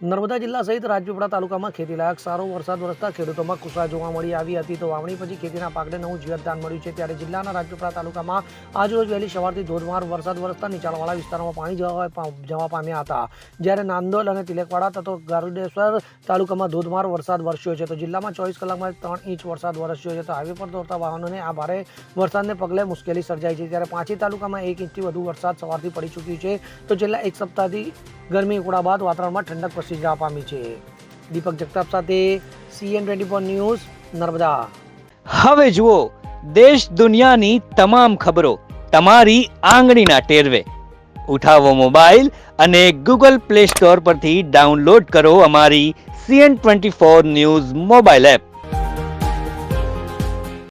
નર્મદા જિલ્લા સહિત રાજપીપળા તાલુકામાં ખેતીલાયક સારો વરસાદ વરસતા ખેડૂતોમાં ખુશા જોવા મળી આવી હતી તો વાવણી પછી ખેતીના પાકને નવું જીવતદાન મળ્યું છે. ત્યારે જિલ્લાના રાજપીપળા તાલુકામાં આજરોજ વહેલી સવારથી ધોધમાર વરસાદ વરસતા નીચાણવાળા વિસ્તારોમાં પાણી જવા જવા પામ્યા હતા. જ્યારે નાંદોલ અને તિલકવાડા તથા ગારુડેશ્વર તાલુકામાં ધોધમાર વરસાદ વરસ્યો છે. તો જિલ્લામાં ચોવીસ કલાકમાં ત્રણ ઇંચ વરસાદ વરસ્યો છે. તો હાઈવે પર દોડતા વાહનોને આ ભારે વરસાદને પગલે મુશ્કેલી સર્જાઈ છે. ત્યારે પાંચી તાલુકામાં એક ઇંચથી વધુ વરસાદ સવારથી પડી ચૂક્યું છે. તો છેલ્લા એક સપ્તાહથી ગરમી ઉકળા બાદ વાતાવરણમાં ઠંડક પ્રસરી જવા પામી છે. દીપક જગતાપ સાથે CN twenty four news, Narmada. હવે જુઓ, દેશ દુનિયાની તમામ ખબરો તમારી આંગળીના ટેરવે. ઉઠાવો મોબાઈલ અને ગૂગલ પ્લે સ્ટોર પરથી ડાઉનલોડ કરો અમારી CN twenty four news mobile app.